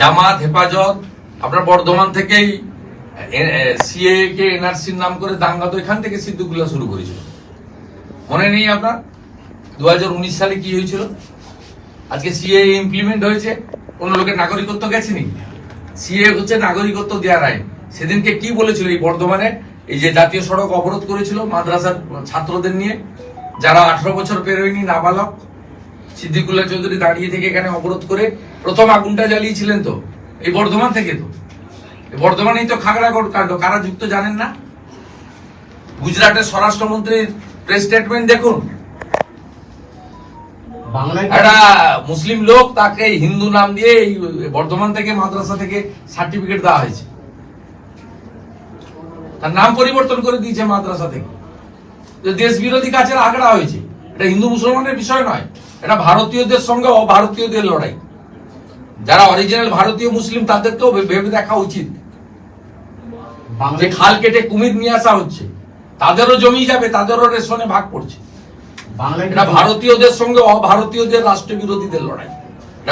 জামাত, হেফাজত, আপনার বর্ধমান থেকেই সিএ কে এনআরসির নাম করে দাঙ্গা তো এখান থেকে সিদ্ধুগুলা শুরু করেছিল। মনে নেই আপনার? দু হাজার উনিশ সালে কি হয়েছিল? আজকে সিএ ইমপ্লিমেন্ট হয়েছে, অন্য লোকের নাগরিকত্ব গেছেনি। সিএ হচ্ছে নাগরিকত্ব দেওয়ার আইন। সেদিনকে কি বলেছিল এই বর্ধমানে? এই যে জাতীয় সড়ক অবরোধ করেছিল মাদ্রাসার ছাত্রদের নিয়ে, যারা আঠারো বছর পেরোয়নি, নাবালক, সিদ্দিকুল্লাহ চৌধুরী দাঁড়িয়ে থেকে এখানে অবরোধ করে প্রথম আগুনটা জ্বালিয়েছিলেন তো? এই বর্ধমান থেকে তো? বর্ধমানেই তো খাগড়া কোট কাণ্ড। কারা যুক্ত জানেন না? গুজরাটের স্বরাষ্ট্রমন্ত্রীর প্রেস স্টেটমেন্ট দেখুন। একটা মুসলিম লোক তাকে হিন্দু নাম দিয়ে এই বর্ধমান থেকে মাদ্রাসা থেকে সার্টিফিকেট দেওয়া হয়েছে। তার নাম পরিবর্তন করে দিয়েছে মাদ্রাসা থেকে। দেশ বিরোধী কাজের আগড়া হয়েছে। এটা হিন্দু মুসলমানের বিষয় নয়। এটা ভারতীয়দের সঙ্গে অভারতীয়দের লড়াই। যারা অরিজিনাল ভারতীয় মুসলিম তাদের তো ভেবে দেখা উচিত। যে খাল কেটে কুমির নিয়ে আসা হচ্ছে তাদেরও জমি যাবে তাদেরও রেশনে ভাগ পড়ছে। এটা ভারতীয়দের সঙ্গে অভারতীয়দের রাষ্ট্র বিরোধীদের লড়াই।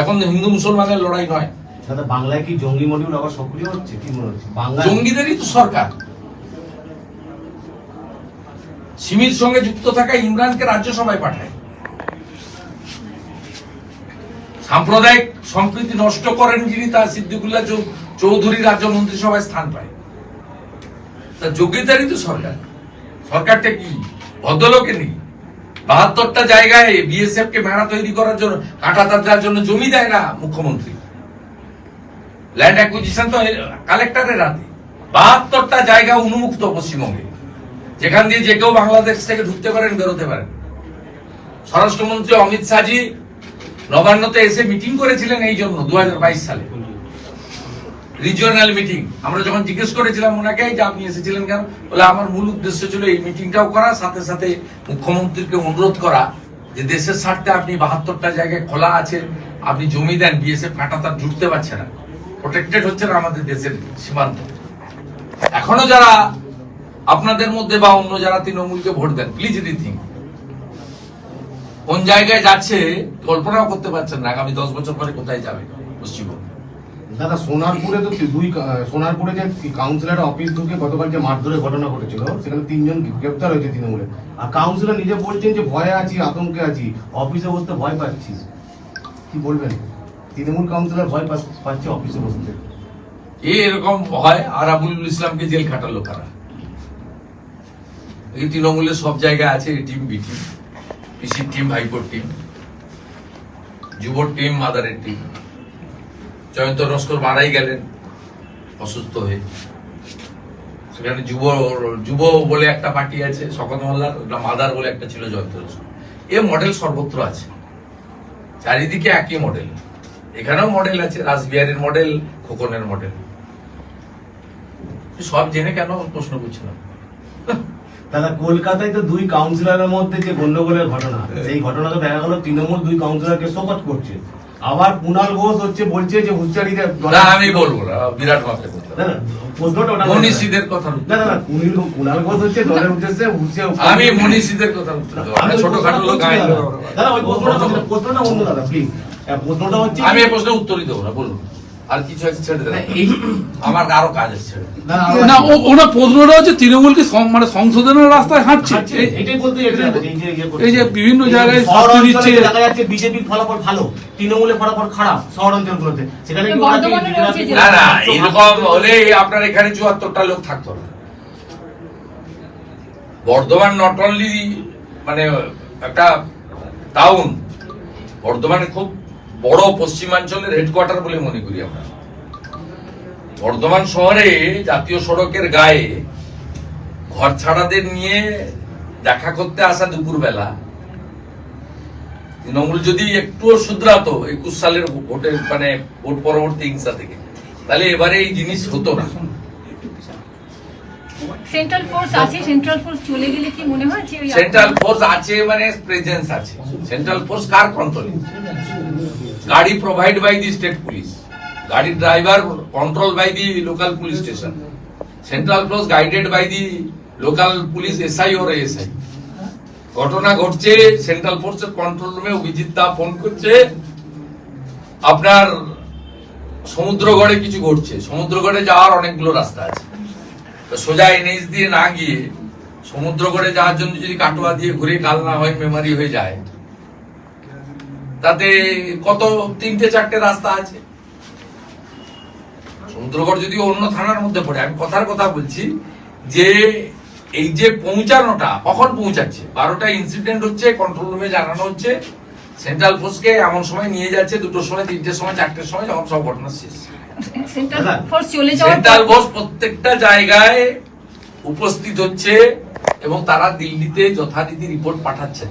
এখন হিন্দু মুসলমানের লড়াই নয়। বাংলায় কি জঙ্গি মডিউল আবার সক্রিয় হচ্ছে? কি মনে হচ্ছে? জঙ্গিদেরই তো সরকার। সিমির সঙ্গে যুক্ত থাকা ইমরানকে রাজ্যসভায় পাঠায়। সাম্প্রদায়িক সম্প্রীতি নষ্ট করেন যিনি তার সিদ্দিকুল্লাহ চৌধুরী রাজ্য মন্ত্রিসভায় স্থান পায়। তার যোগ্যতারই তো সরকার। সরকারটা কি? ভদ্রলোকে নেই। বাহাত্তরটা জায়গায় বিএসএফ কে মেড়া তৈরি করার জন্য, কাঁটা তার দেওয়ার জন্য জমি দেয় না মুখ্যমন্ত্রী। ল্যান্ড অ্যাকুইজিশন তো কালেক্টরের হাতে। বাহাত্তরটা জায়গা উন্মুক্ত পশ্চিমবঙ্গে, যেখান দিয়ে যে কেউ বাংলাদেশ থেকে ঢুকতে পারেন, বেরোতে পারেন। স্বরাষ্ট্রমন্ত্রী অমিত শাহজি নবান্নতে এসে মিটিং করেছিলেন এই জন্য দুই হাজার বাইশ সালে। Regional meeting. আমরা যখন জিজ্ঞেস করেছিলাম ওনাকে যে আপনি এসেছিলেন কেন, বলে আমার মূল উদ্দেশ্য ছিল এই মিটিংটাও করা, সাথে সাথে মুখ্যমন্ত্রীকে অনুরোধ করা যে দেশের স্বার্থে আপনি বাহাত্তরটা জায়গায় খোলা আছে, আপনি জমি দেন, বিএসএফ কাটা তার জুটতে পারছে না। প্রোটেক্টেড হচ্ছে না আমাদের দেশের সীমান্ত। এখনও যারা আপনাদের মধ্যে বা অন্য যারা তৃণমূলকে ভোট দেন প্লিজ রিথিং কোন জায়গায় যাচ্ছে কল্পনাও করতে পারছেন না আগামী দশ বছর পরে কোথায় যাবে পশ্চিমবঙ্গ? দাদা সোনারপুরে তো দুই সোনারপুরে যে কাউন্সিলর অফিস ঢুকে গতকাল যে মারধরের ঘটনা ঘটেছিল সেখানে তিনজন গ্রেপ্তার হয়েছে তৃণমূলে। আর কাউন্সিলর নিজে বলছেন যে ভয়ে আছি আতঙ্কে আছি অফিসে বসতে ভয় পাচ্ছি। কি বলবেন? তৃণমূল কাউন্সিলর ভয় পাচ্ছে অফিসে বসতে। এ এরকম হয় আর আবুল ইসলামকে জেল খাটালো কারা? এই তৃণমূলের সব জায়গায় আছে টিম বি টিম পিসির টিম, হাইকোর টিম, যুবর টিম, মাদারের টিম। জয়ন্ত নস্কর মারাই গেলেন, অসুস্থ হয়ে। সেখানে যুব যুব বলে একটা পার্টি আছে, শকত মোল্লার মাদার বলে একটা ছিল জয়ন্ত নস্কর এ মডেল সর্বত্র আছে। চারিদিকে একই মডেল। এখানেও মডেল আছে, রাসবিহারীর মডেল, খোকনের মডেল। সব জেনে কেন প্রশ্ন করছিলাম? দাদা কলকাতায় তো দুই কাউন্সিলরের মধ্যে যে গন্ডগোলের ঘটনা সেই ঘটনাতে দেখা গেল তৃণমূল দুই কাউন্সিলরকে শপথ করছে। আবার কুণাল ঘোষ হচ্ছে বলছে যে হুঁশিয়ারিদের আমি বলব না বিরাট মাপে প্রশ্নটা কথা আমি মনীষীদের ছোটখাটো লোক প্রশ্নটা প্রশ্নটা প্রশ্নটা হচ্ছে আমি প্রশ্নের উত্তরই দেবো না বলুন। আর কিছু আছে ছেড়ে দেবেন আমার আরও কাজ আছে ছেড়ে না, না, না ও- ওনার প্রশ্নটা হচ্ছে তৃণমূলকে মানে সংশোধনের রাস্তায় হাঁটছে। এটাই বলতে চাইছিলাম, এই যে করছে। এই যে বিভিন্ন জায়গায় শহর শাস্তি অঞ্চলে দিচ্ছে। দেখা যাচ্ছে বিজেপির ফলাফল ভালো তৃণমূলের ফলাফল খারাপ শহর অঞ্চলগুলোতে। সেখানে কি ওরা কি বর্ধমানে রয়েছে বিজেপি- যে- না না এরকম হলে আপনার এখানে চুয়াত্তরটা লোক থাকতো না। বর্ধমান নট অনলি মানে একটা টাউন বর্ধমানে খুব বড় পশ্চিমাঞ্চলের হেডকোয়ার্টার বলে মনে করি আমরা। বর্ধমান শহরে জাতীয় সড়কের গায়ে ঘর ছাড়াদের নিয়ে দেখা করতে আসা দুপুরবেলা তৃণমূল যদি একটুও শুধরাতো একুশ সালের ভোটের মানে ভোট পরবর্তী হিংসা থেকে তাহলে এবারে এই জিনিস হতো না। সেন্ট্রাল ফোর্স আছে সেন্ট্রাল ফোর্স চলে গেলে কি মনে হয় সেন্ট্রাল ফোর্স আছে মানে প্রেজেন্স আছে। সেন্ট্রাল ফোর্স কার কন্ট্রোলে গাড়ি provide by the state police গাড়ি driver control by the local police station central force guided by the local police SI or SI ঘটনা ঘটছে সেন্ট্রাল ফোর্সের কন্ট্রোল রুমে অভিজিৎ দা ফোন করছে। আপনার সমুদ্রগড়ে কিছু ঘটছে। সমুদ্রগড়ে যাওয়ার অনেকগুলো রাস্তা আছে। তো সোজা এনএইচ দিয়ে না গিয়ে সমুদ্রগড়ে যাওয়ার জন্য যদি কাটোয়া দিয়ে ঘুরে কাল না হয় মেমারি হয়ে যায় তাতে কত তিনটে চারটে রাস্তা আছে? সমুদ্রগড় যদি অন্য থানার মধ্যে পড়ে আমি কথার কথা বলছি যে এই যে পৌঁছানোটা কখন পৌঁছাচ্ছে? বারোটা ইনসিডেন্ট হচ্ছে কন্ট্রোল রুমে জানানো হচ্ছে সেন্ট্রাল ফোর্সকে এমন সময় নিয়ে যাচ্ছে দুটোর সময় তিনটের সময় চারটের সময় যখন সব ঘটনা শেষ। সেন্ট্রাল ফোর্স প্রত্যেকটা জায়গায় উপস্থিত হচ্ছে এবং তারা দিল্লিতে যথারীতি রিপোর্ট পাঠাচ্ছেন।